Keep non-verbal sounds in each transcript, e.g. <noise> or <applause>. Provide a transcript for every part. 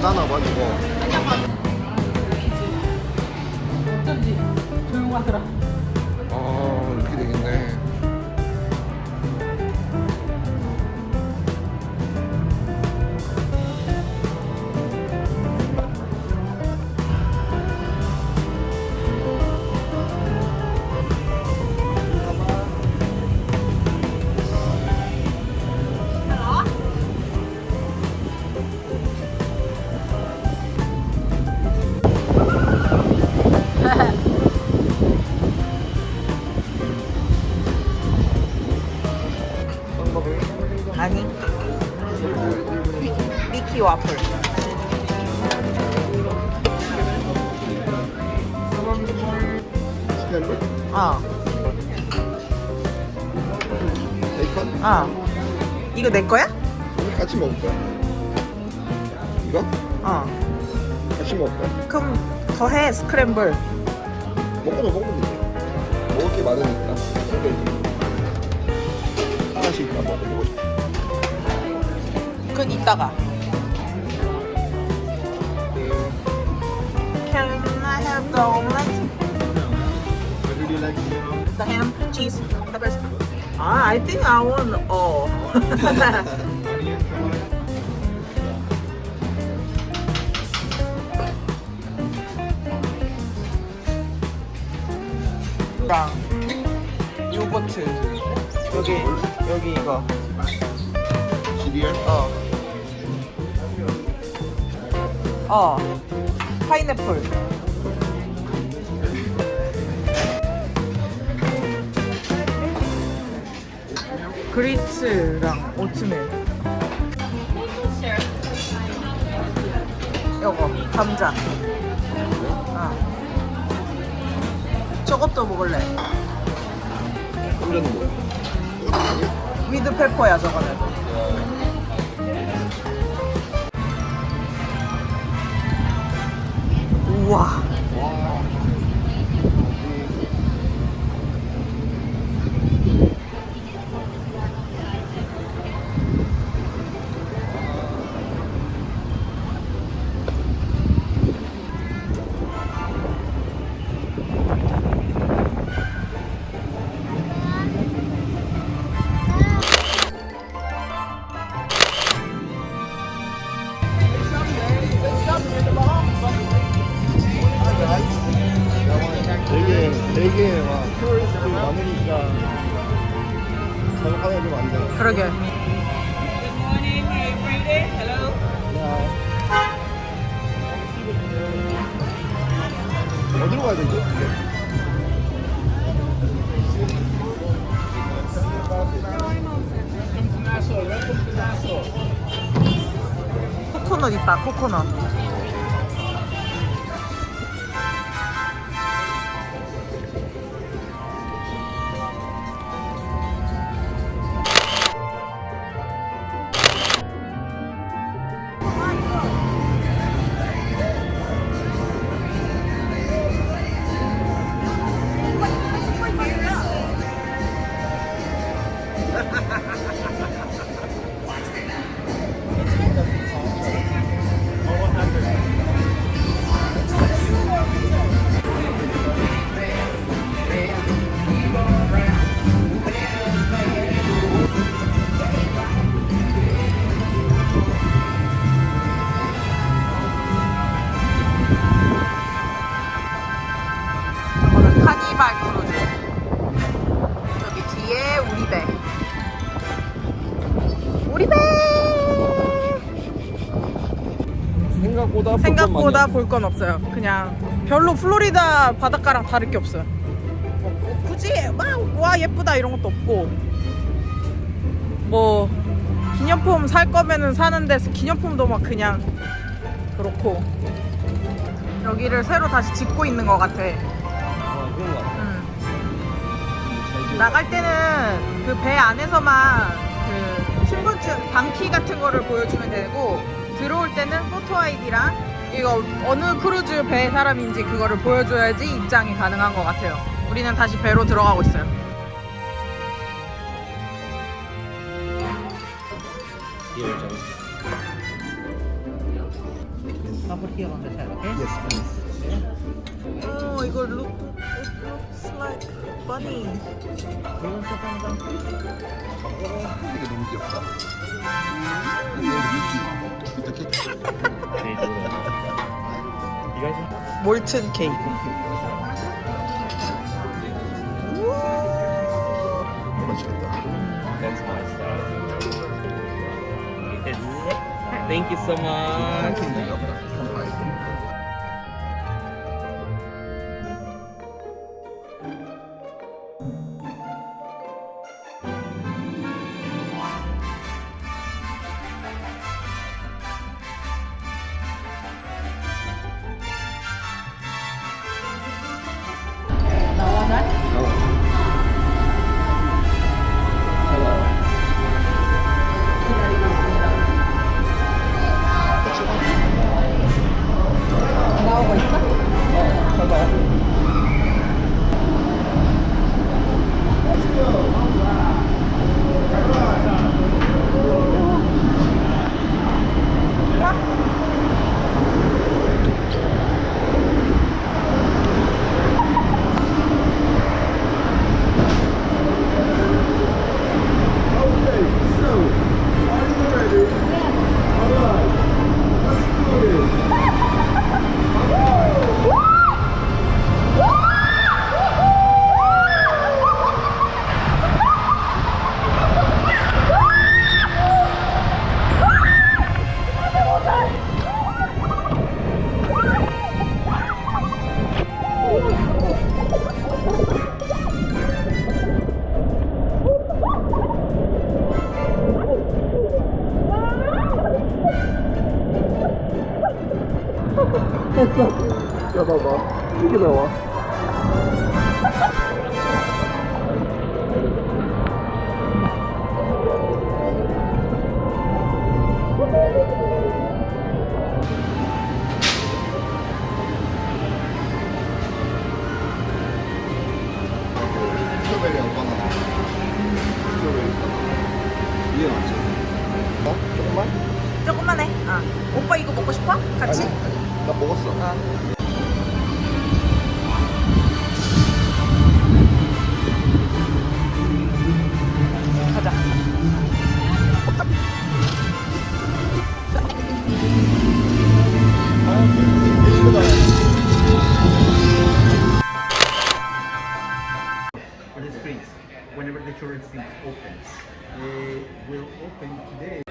닫아놔봐 저거 이거 내 거야? 우리 같이 먹을 거야 이거? 어. 같이 먹을 거야 그럼 더 해 스크램블. 먹고 도 먹으면 되지 먹을 게 많으니까 하나씩 다 먹고 그건 이따가. Can I have the omelet? The ham, cheese, peppers. Ah, I think I want all. 랑 <laughs> 요거트 여기 여기 이거 시리얼? 어. 어. 파인애플. 그리츠랑 오트밀. 요거 감자. 어. 저것도 먹을래. 감자는 뭐야? 위드 페퍼야 저거는. 우와. 와 不能。 생각보다 생각보다 볼건 없어요. 그냥 별로 플로리다 바닷가랑 다를 게 없어요. 뭐 굳이 막와 예쁘다 이런 것도 없고 뭐 기념품 살 거면은 사는데 기념품도 막 그냥 그렇고 여기를 새로 다시 짓고 있는 것 같아. 아, 그런 거 같아. 음. 나갈 때는 그 배 안에서만 그 신분증 방키 같은 거를 보여주면 되고 들어올 때는 포토 아이디랑 이거 어느 크루즈 배 사람인지 그거를 보여줘야지 입장이 가능한 것 같아요. 우리는 다시 배로 들어가고 있어요. Yes. Come put here on the side, okay? Yes, please. Oh, 이거 look, looks like bunny. 이건 조금 더. 이게 너무 귀엽다. 이거 미끼. 이렇게. 몰튼 케이크. Thank you so much. 再次。要宝宝，谢谢老王。特别凉快。 벤치인데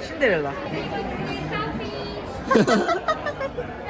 신데렐라. <laughs>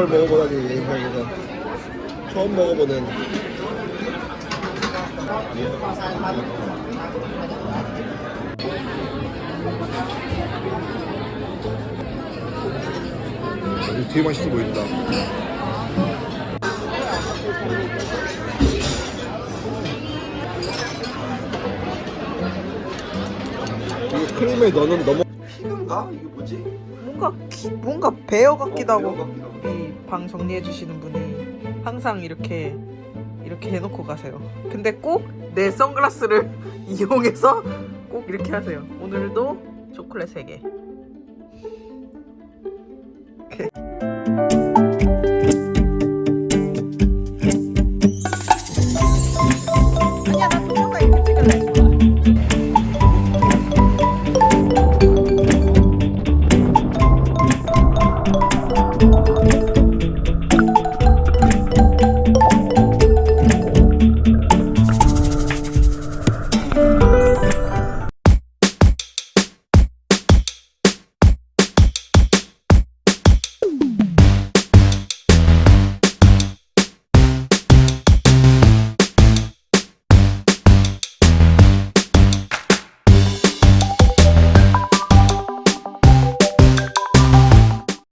걸 먹어보다니 인생에서 처음 먹어보는 되게 맛있어 보인다 이 크림에 넣는 넘어 피인가 이게 뭐지? 뭔가 기, 뭔가 베어 같기도 하고. 어, 배어 같기도 하고. 방 정리해 주시는 분이 항상 이렇게 이렇게 해놓고 가세요. 근데 꼭 내 선글라스를 <laughs> 이용해서 꼭 이렇게 하세요. 오늘도 초콜릿 3개. 이렇게.